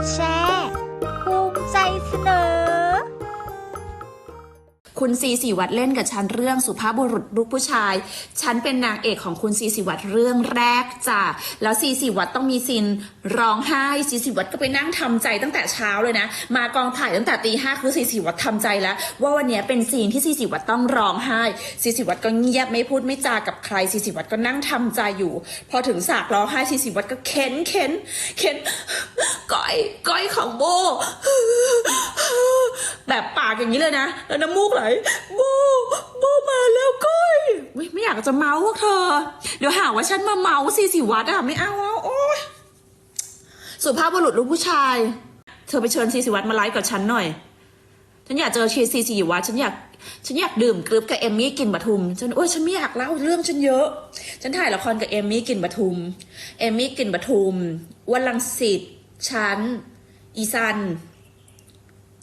ดแชร์ภูมิใจเสนอ คุณซีสีวัดเล่นกับฉันเรื่องสุภาพบุรุษลูกผู้ชาย ฉันเป็นนางเอกของคุณซีสีวัดเรื่องแรกจ้ะแล้วซีสีวัดต้องมีซีนร้องไห้ซีสีวัดก็ไปนั่งทำใจตั้งแต่เช้าเลยนะ มากองถ่ายตั้งแต่ตีห้าคือซีสีวัดทำใจแล้ว ว่าวันนี้เป็นซีนที่ซีสีวัดต้องร้องไห้ซีสีวัดก็เงียบไม่พูดไม่จากับใครซีสีวัดก็นั่งทำใจอยู่ พอถึงฉากร้องไห้ซีสีวัดก็เค้นเค้นเค้น ก้อยก้อยของโบ แบบปากอย่างนี้เลยนะ แล้วน้ำมูกไหลโบโบมาแล้วก้อยไม่อยากจะเมาพวกเธอ เดี๋ยวหาว่าฉันมาเมาสิสิวัดอะไม่เอาแล้วโอ๊ยสุภาพบุรุษลูกผู้ชาย เธอไปเชิญซีสิวัตรมาไลฟ์กับฉันหน่อย ฉันอยากเจอชีซีสิวัตรฉันอยาก ฉันอยากดื่มกรึบกับเอมมี่กินปทุม ฉันโอ้ยฉันไม่อยากเล่าเรื่องฉันเยอะ ฉันถ่ายละครกับเอมมี่กินปทุม เอมมี่กินปทุมวันลังสิต ฉัน อีซัน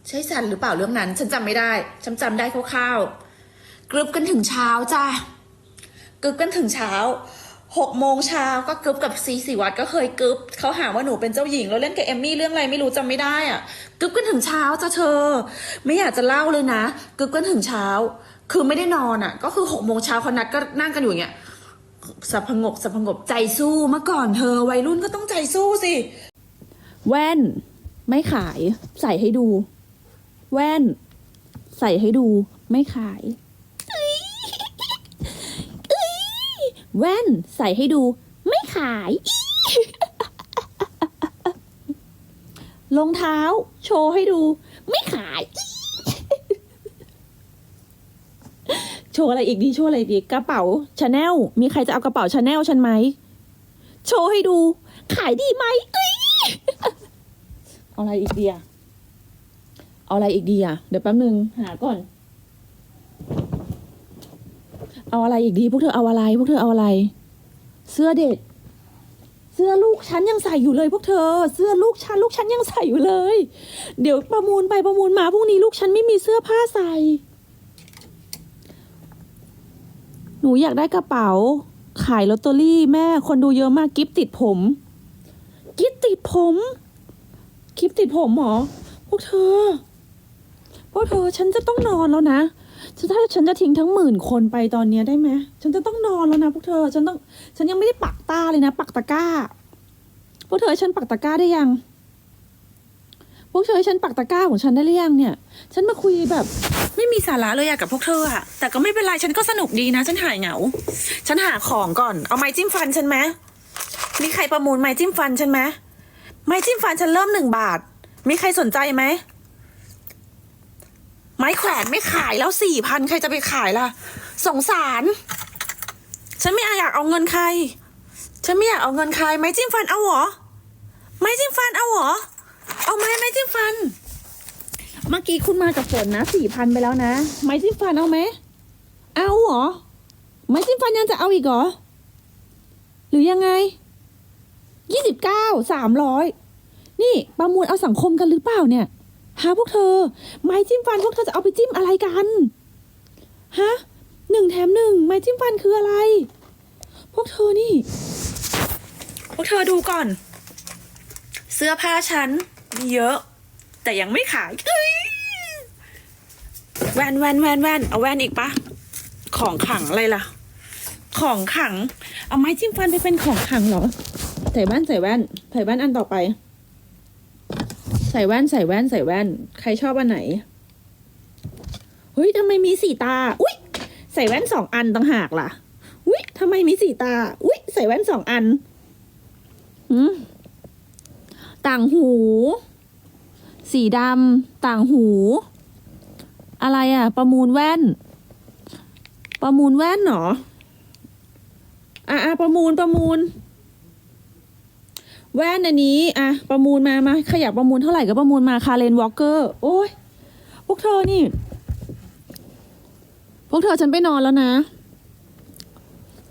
ใช่ซันหรือเปล่าเรื่องนั้น ฉันจำไม่ได้ ฉันจำได้คร่าวๆกรึบกันถึงเช้าจ้ะกรึบกันถึงเช้าหกโมงเช้าก็กรึบกับซีสีวัดก็เคยกรึบเขาหาว่าหนูเป็นเจ้าหญิงแล้วเล่นกับเอมมี่เรื่องอะไรไม่รู้จำไม่ได้อะกรึบกันถึงเช้าจ้ะเธอ ไม่อยากจะเล่าเลยนะกรึบกันถึงเช้า คือไม่ได้นอนอะ ก็คือหกโมงเช้าเขานัดก็นั่งกันอยู่อย่างเงี้ยสับพงกสับพงกใจสู้เมื่อก่อนเธอวัยรุ่นก็ต้องใจสู้สิ แว่น ไม่ขาย ใส่ให้ดู แว่น ใส่ให้ดู ไม่ขายแว่น ใส่ให้ดู ไม่ขาย รองเท้า โชว์ให้ดู ไม่ขาย โชว์อะไรอีกดีโชว์อะไรดีกระเป๋าชาแนลมีใครจะเอากระเป๋าชาแนลฉันไหม โชว์ให้ดู ขายดีไหมเอ้ย เอาอะไรอีกดีอะเอาอะไรอีกดีอะเดี๋ยวแป๊บนึงหาก่อน เอาอะไรอีกดีพวกเธอเอาอะไร พวกเธอเอาอะไร เสื้อเด็ก เสื้อลูกฉันยังใส่อยู่เลยพวกเธอ เสื้อลูกฉันลูกฉันยังใส่อยู่เลย เดี๋ยวประมูลไปประมูลมาพรุ่งนี้ลูกฉันไม่มีเสื้อผ้าใส่ หนูอยากได้กระเป๋า ขายลอตเตอรี่แม่คนดูเยอะมากกิฟติดผม กิฟติดผม คลิปติดผมหรอ พวกเธอ พวกเธอฉันจะต้องนอนแล้วนะฉันถ้าฉันจะทิ้งทั้งหมื่นคนไปตอนเนี้ยได้ไหม ฉันจะต้องนอนแล้วนะพวกเธอ ฉันต้อง ฉันยังไม่ได้ปักตาเลยนะ ปักตะกร้า พวกเธอฉันปักตะกร้าได้ยัง พวกเธอฉันปักตะกร้าของฉันได้หรือยังเนี่ย ฉันมาคุยแบบ ไม่มีสาระเลยอะกับพวกเธออะแต่ก็ไม่เป็นไร ฉันก็สนุกดีนะ ฉันหายเหงา ฉันหาของก่อน เอาไม้จิ้มฟันฉันไหม มีใครประมูลไม้จิ้มฟันฉันไหมไม้จิ้มฟันฉันเริ่มหนึ่งบาท มีใครสนใจไหม ไม้แขวนไม่ขายแล้วสี่พันใครจะไปขายล่ะ สงสาร ฉันไม่อยากเอาเงินใคร ฉันไม่อยากเอาเงินใคร ไม้จิ้มฟันเอาหรอ ไม้จิ้มฟันเอาหรอ เอาไหมไม้จิ้มฟัน เมื่อกี้คุณมากับฝนนะสี่พันไปแล้วนะ ไม้จิ้มฟันเอาไหม เอาหรอ ไม้จิ้มฟันยังจะเอาอีกเหรอ หรือยังไง ยี่สิบเก้าสามร้อยนี่ประมูลเอาสังคมกันหรือเปล่าเนี่ยฮะพวกเธอ ไม้จิ้มฟันพวกเธอจะเอาไปจิ้มอะไรกันฮะหนึ่งแถมหนึ่งไม้จิ้มฟันคืออะไร พวกเธอนี่ พวกเธอดูก่อน เสื้อผ้าฉันมีเยอะ แต่ยังไม่ขายเอ้ยแว่นแว่นแว่นแว่นเอาแว่นอีกปะของขังอะไรล่ะ ของขัง เอาไม้จิ้มฟันไปเป็นของขังเหรอ ใส่แว่นใส่แว่น ใส่แว่นอันต่อไป ใส่แว่นใส่แว่นใส่แว่น ใครชอบอันไหนเฮ้ยทำไมมีสีตา อุ้ยใส่แว่นสองอันต่างหากล่ะ อุ้ยทำไมมีสีตา อุ้ยใส่แว่นสองอันหืมต่างหู สีดำต่างหู อะไรอะ ประมูลแว่น ประมูลแว่นเหรออะอะประมูลประมูล แว่นอันนี้อะประมูลมามาขยับประมูลเท่าไหร่ก็ประมูลมาคาเลนวอลเกอร์โอ้ยพวกเธอนี่ พวกเธอฉันไปนอนแล้วนะ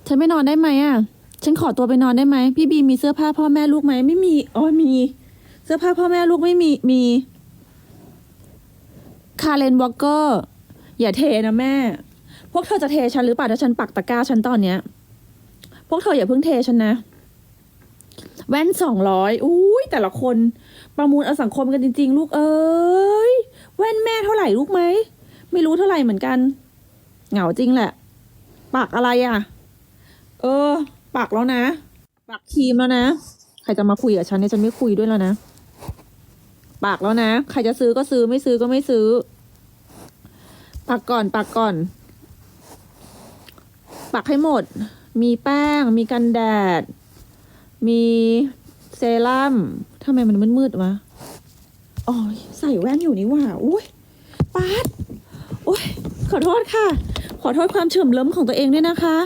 ฉันไปนอนได้ไหมอะ ฉันขอตัวไปนอนได้ไหมพี่บีมีเสื้อผ้าพ่อแม่ลูกไหมไม่มีอ๋อมี เสื้อผ้าพ่อแม่ลูกไม่มีมีคาเลนวอลเกอร์อย่าเทนะแม่ พวกเธอจะเทฉันหรือเปล่าถ้าฉันปักตะกร้าฉันตอนเนี้ย พวกเธออย่าเพิ่งเทฉันนะ แว่นสองร้อยอุ้ยแต่ละคนประมูลเอาสังคมกันจริง ๆ ลูกเอ้ยแว่นแม่เท่าไหร่ลูกไหมไม่รู้เท่าไหร่เหมือนกัน เหงาจริงแหละ ปากอะไรอะ เออ ปากแล้วนะปากครีมแล้วนะ ใครจะมาคุยกับฉันเนี่ยฉันไม่คุยด้วยแล้วนะปากแล้วนะ ใครจะซื้อก็ซื้อไม่ซื้อก็ไม่ซื้อ ปากก่อนปากก่อน ปากให้หมด มีแป้งมีกันแดด มีเซรั่มทำไมมันมืดๆวะ อ๋อ ใส่แว่นอยู่นี่หว่า อุ้ยปาดอุ้ยขอโทษค่ะ ขอโทษความเฉื่อมเล้มของตัวเองด้วยนะคะ